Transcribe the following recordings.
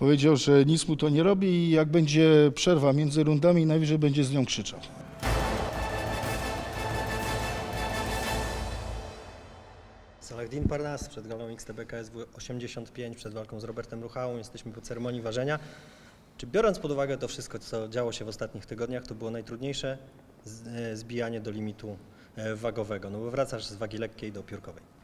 Powiedział, że nic mu to nie robi i jak będzie przerwa między rundami, najwyżej będzie z nią krzyczał. Salahdin Parnas przed galą XTB KSW 85, przed walką z Robertem Ruchałą. Jesteśmy po ceremonii ważenia. Czy biorąc pod uwagę to wszystko, co działo się w ostatnich tygodniach, to było najtrudniejsze e, zbijanie do limitu e, wagowego? No bo wracasz z wagi lekkiej do piórkowej.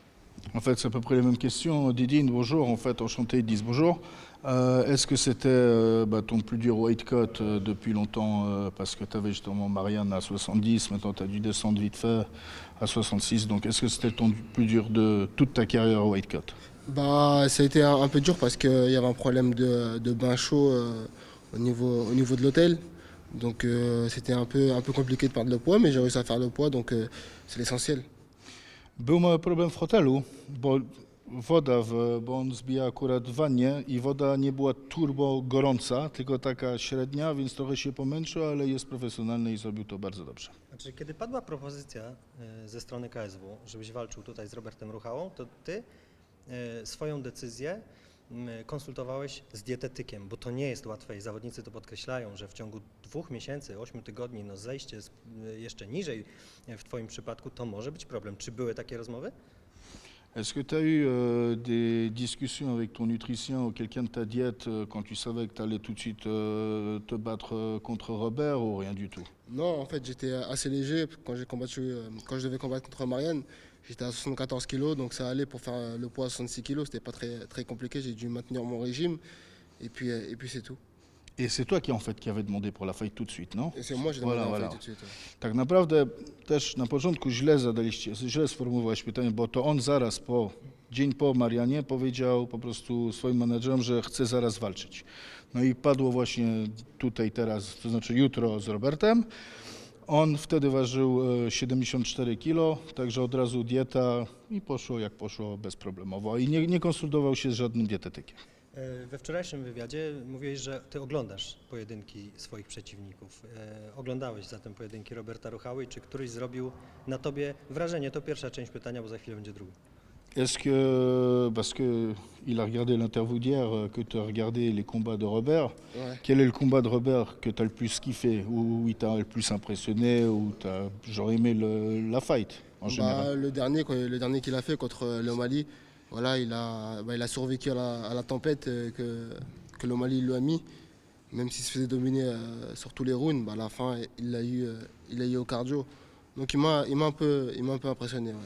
En fait, c'est à peu près les mêmes questions. Didine, bonjour. En fait, enchanté, ils disent bonjour. Euh, Est-ce que c'était euh, bah, ton plus dur weight cut euh, depuis longtemps Parce que tu avais justement Marianne à 70, maintenant tu as dû descendre vite fait à 66. Donc, est-ce que c'était ton plus dur de toute ta carrière weight cut Bah, ça a été un, peu dur parce qu'il y avait un problème de, de bain chaud au, niveau, au de l'hôtel. Donc c'était un peu, un peu compliqué de perdre le poids, mais j'ai réussi à faire le poids, donc c'est l'essentiel. Był mały problem w hotelu, bo woda, w, bo on zbija akurat w wannie i woda nie była turbo gorąca, tylko taka średnia, więc trochę się pomęczył, ale jest profesjonalny i zrobił to bardzo dobrze. Znaczy, kiedy padła propozycja e, ze strony KSW, żebyś walczył tutaj z Robertem Ruchałą, to ty e, swoją decyzję konsultowałeś z dietetykiem, bo to nie jest łatwe i zawodnicy to podkreślają, że w ciągu dwóch miesięcy, ośmiu tygodni, no zejście jeszcze niżej e, w twoim przypadku, to może być problem. Czy były takie rozmowy? Est-ce que tu as eu euh, des discussions avec ton nutrition ou quelqu'un de ta diète euh, quand tu savais que tu allais tout de suite euh, te battre euh, contre Robert ou rien du tout Non, en fait, j'étais assez léger quand j'ai combattu, euh, quand je devais combattre contre Marianne. J'étais à 74 kg, donc ça allait pour faire euh, le poids à 66 kg. C'était pas très, très compliqué. J'ai dû maintenir mon régime, et puis, euh, et puis c'est tout. Et c'est toi qui en fait qui avais demandé pour la fight tout de suite, non c'est moi, j'ai Voilà, demandé voilà. fait tout de suite. Tak naprawdę też na początku źle zadaliście, źle sformułowałeś pytanie, bo to on zaraz po, dzień po Marianie powiedział po prostu swoim menedżerom, że chce zaraz walczyć. No i padło właśnie tutaj teraz, to znaczy jutro z Robertem. On wtedy ważył e, 74 kg, także od razu dieta i poszło jak poszło bezproblemowo. I nie, nie konsultował się z żadnym dietetykiem. E, We wczorajszym wywiadzie mówiłeś, że ty oglądasz pojedynki swoich przeciwników. E, Oglądałeś zatem pojedynki Roberta Ruchały czy któryś zrobił na tobie wrażenie? To pierwsza część pytania, bo za chwilę będzie druga. Est-ce que, parce que il a regardé l'interview d'hier, euh, que tu as regardé les combats de Robert, Ouais. quel est le combat de Robert que tu as le plus kiffé, ou il t'a le plus impressionné, ou t'as genre aimé le- la fight en Bah, général? le dernier, le dernier qu'il a fait contre euh, le Mali, voilà, il a, bah, il a survécu à la, à la tempête euh, que, que le Mali lui a mis. Même s'il se faisait dominer euh, sur tous les rounds, bah, à la fin, il l'a eu, euh, il l'a eu au cardio. Donc il m'a, un peu, il un peu impressionné. ouais.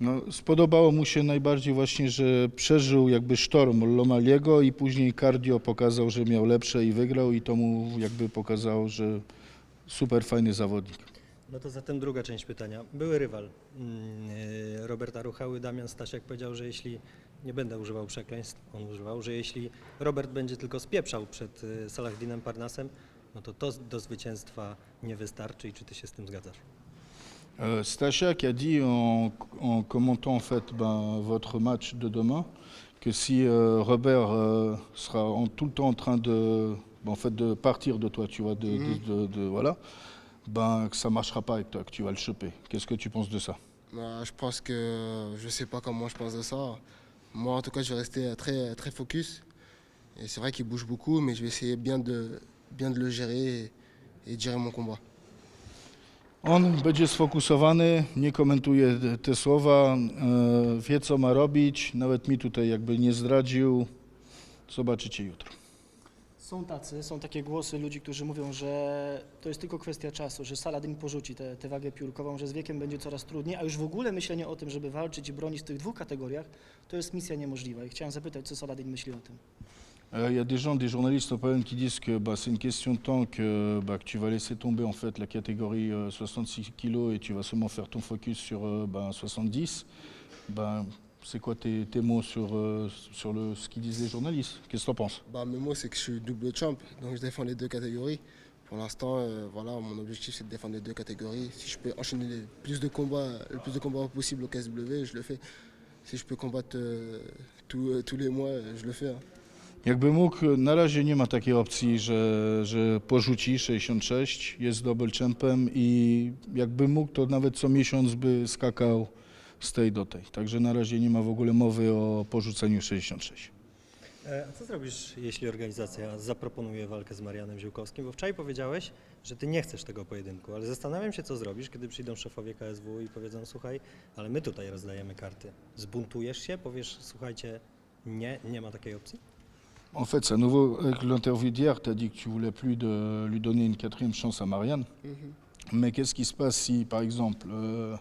No, spodobało mu się najbardziej właśnie, że przeżył jakby sztorm Lomaliego i później cardio pokazał, że miał lepsze i wygrał i to mu jakby pokazało, że super fajny zawodnik. No to zatem druga część pytania. Były rywal mm, Roberta Ruchały, Damian Stasiak powiedział, że jeśli, nie będę używał przekleństw, on używał, że jeśli Robert będzie tylko spieprzał przed e, Salahdinem Parnasem, no to to do zwycięstwa nie wystarczy i czy ty się z tym zgadzasz? Euh, Stachak a dit en, en commentant en fait ben, votre match de demain que si euh, Robert euh, sera en- tout le temps en train de, ben, en fait, de partir de toi, tu vois, de, de- de- de- voilà, ben, que ça marchera pas avec toi, que tu vas le choper. Qu'est-ce que tu penses de ça? Bah, je pense que je sais pas comment je pense de ça. Moi, en tout cas, je vais rester très, très focus. Et c'est vrai qu'il bouge beaucoup, mais je vais essayer bien de, bien de le gérer et, et de gérer mon combat. On będzie sfokusowany, nie komentuje te- słowa, e, wie co ma robić, nawet mi tutaj jakby nie zdradził. Zobaczycie jutro. Są tacy, są takie głosy ludzi, którzy mówią, że to jest tylko kwestia czasu, że Saladin porzuci tę tę wagę piórkową, że z wiekiem będzie coraz trudniej, a już w ogóle myślenie o tym, żeby walczyć i bronić w tych dwóch kategoriach, to jest misja niemożliwa. I chciałem zapytać, co Saladin myśli o tym. Euh, Il y a des gens, des journalistes qui disent que bah, c'est une question de temps que, bah, que tu vas laisser tomber en fait la catégorie euh, 66 kg et tu vas seulement faire ton focus sur euh, bah, 70. Bah, c'est quoi tes, mots sur, euh, sur le, ce qu'ils disent les journalistes? Qu'est-ce que tu en penses? Bah, mes mots, c'est que je suis double champ, donc je défends les deux catégories. Pour l'instant, euh, voilà, mon objectif, c'est de défendre les deux catégories. Si je peux enchaîner plus de combats, le plus de combats possible au KSW, je le fais. Si je peux combattre euh, tous euh, tous les mois, euh, je le fais. hein. Jakby mógł, na razie nie ma takiej opcji, że, że porzuci 66, jest double champem i jakby mógł, to nawet co miesiąc by skakał z tej do tej. Także na razie nie ma w ogóle mowy o porzuceniu 66. E, A co zrobisz, jeśli organizacja zaproponuje walkę z Marianem Ziółkowskim? Bo wczoraj powiedziałeś, że ty nie chcesz tego pojedynku, ale zastanawiam się, co zrobisz, kiedy przyjdą szefowie KSW i powiedzą, słuchaj, ale my tutaj rozdajemy karty. Zbuntujesz się, powiesz, słuchajcie, nie, nie ma takiej opcji? En fait, c'est à nouveau avec l'interview d'hier, tu as dit que tu voulais plus de lui donner une quatrième chance à Marianne. Mais qu'est-ce qui se passe si, par exemple, euh,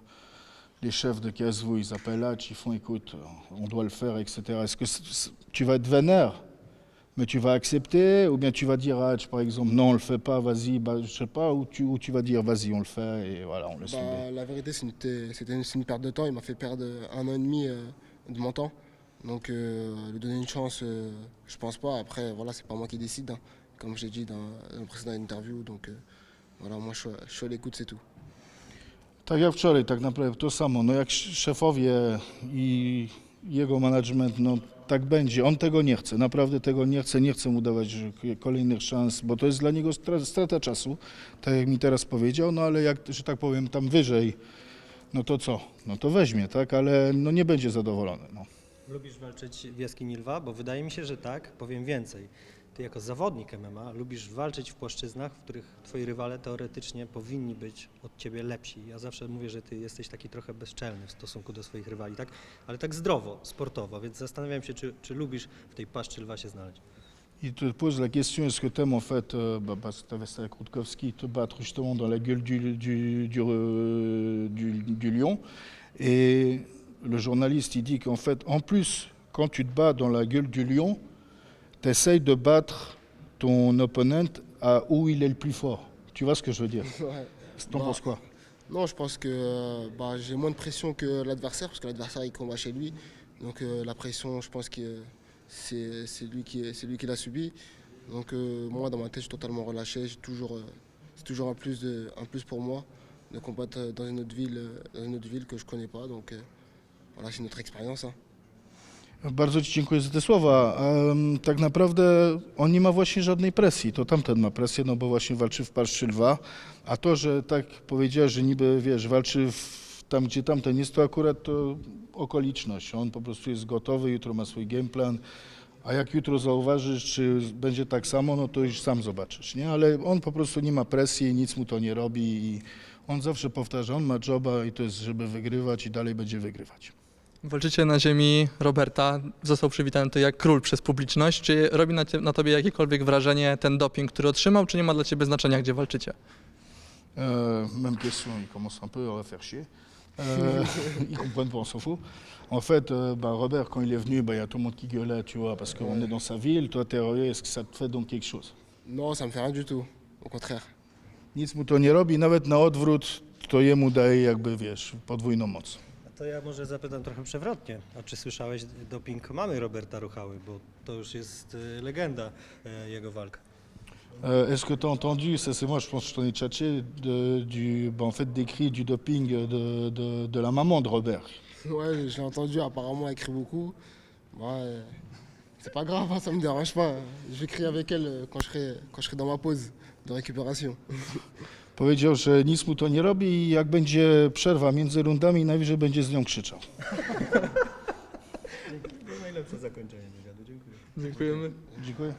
les chefs de KSV, ils appellent Hatch, ils font écoute, on doit le faire, etc. Est-ce que c- c- tu vas être vénère, mais tu vas accepter, ou bien tu vas dire à Hatch, par exemple, non, on le fait pas, vas-y, bah, je sais pas, ou tu, ou tu vas dire vas-y, on le fait, et voilà, on laisse tomber. Bah, la vérité, c'était une, c'est une perte de temps. Il m'a fait perdre un an et demi euh, de mon temps. Donc, euh, lui donner une chance, euh, je pense pas. Après, voilà, c'est pas moi qui décide, hein, comme j'ai dit dans, la précédente interview. Donc, euh, voilà, moi, je je suis à l'écoute, c'est tout. Tak jak wczoraj, tak naprawdę to samo. No jak sz- szefowie i jego management, no tak będzie. On tego nie chce, naprawdę tego nie chce, nie chce mu dawać kolejnych szans, bo to jest dla niego stra- strata czasu, tak jak mi teraz powiedział, no ale jak, że tak powiem, tam wyżej, no to co? No to weźmie, tak, ale no nie będzie zadowolony. No. Lubisz walczyć w jaskini lwa? Bo wydaje mi się, że tak. Powiem więcej. Ty jako zawodnik MMA lubisz walczyć w płaszczyznach, w których twoi rywale teoretycznie powinni być od ciebie lepsi. Ja zawsze mówię, że ty jesteś taki trochę bezczelny w stosunku do swoich rywali, tak? Ale tak zdrowo, sportowo, więc zastanawiam się, czy, czy lubisz w tej paszczy lwa się znaleźć. Il te pose la question est-ce que tu en fait, euh, bah, parce que tu avais ça avec Rutkowski, te battre justement dans la gueule du, du, du, du- du lion. Et le journaliste, il dit qu'en fait, en plus, quand tu te bats dans la gueule du lion, tu essayes de battre ton opponent à où il est le plus fort. Tu vois ce que je veux dire? Ouais. T'en Bah, penses quoi? Non, je pense que euh, bah, j'ai moins de pression que l'adversaire, parce que l'adversaire, il combat chez lui. Donc, euh, la pression, je pense que c'est lui qui, c'est lui qui l'a subi. Donc, euh, moi, dans ma tête, je suis totalement relâché. J'ai toujours, euh, c'est toujours un plus, de, un plus pour moi de combattre dans une autre ville, dans une autre ville que je connais pas. Donc, voilà, c'est notre expérience. hein. Bardzo Ci dziękuję za te słowa. Tak naprawdę on nie ma właśnie żadnej presji. To tamten ma presję, no bo właśnie walczy w Parszy Lwa. A to, że tak powiedziałeś, że niby, wiesz, walczy w, tam, gdzie tamten jest, to akurat to okoliczność. On po prostu jest gotowy, jutro ma swój game plan. A jak jutro zauważysz, czy będzie tak samo, no to już sam zobaczysz, nie? Ale on po prostu nie ma presji, nic mu to nie robi i on zawsze powtarza, on ma joba i to jest, żeby wygrywać i dalej będzie wygrywać. Walczycie na ziemi Roberta, został przywitany tutaj jak król przez publiczność. Czy robi na, cie, na tobie jakiekolwiek wrażenie ten doping, który otrzymał, czy nie ma dla ciebie znaczenia, gdzie walczycie? Euh, même question, ils commencent un peu à faire chier. Euh, ils comprennent pas, on s'en fout. En fait, euh, bah, Robert, quand il est venu, bah, il y a tout le monde qui gueulait, tu vois, parce qu'on est dans sa ville. Toi, t'es heureux, est-ce que ça te fait donc quelque chose Non, ça me fait rien du tout. Au contraire. Nic mu to nie robi, nawet na odwrót, to jemu daje jakby, wiesz, podwójną moc. To ja może zapytam trochę przewrotnie. A czy słyszałeś doping mamy Roberta Ruchały? Bo to już jest y, legenda y, jego walka. Euh, Est-ce que tu as entendu, ça c'est moi, je pense que je t'en ai tchatché, de, du, bah, en fait, des cris du doping de, de, de la maman de Robert Ouais, je l'ai entendu, apparemment, elle crie beaucoup. Ouais, c'est pas grave, hein, ça me dérange pas. Je vais crier avec elle euh, quand je serai, quand je serai dans ma pause de récupération. Powiedział, że nic mu to nie robi i jak będzie przerwa między rundami, najwyżej będzie z nią krzyczał. Najlepsze zakończenie wywiadu. Dziękuję. Dziękujemy. Dziękuję.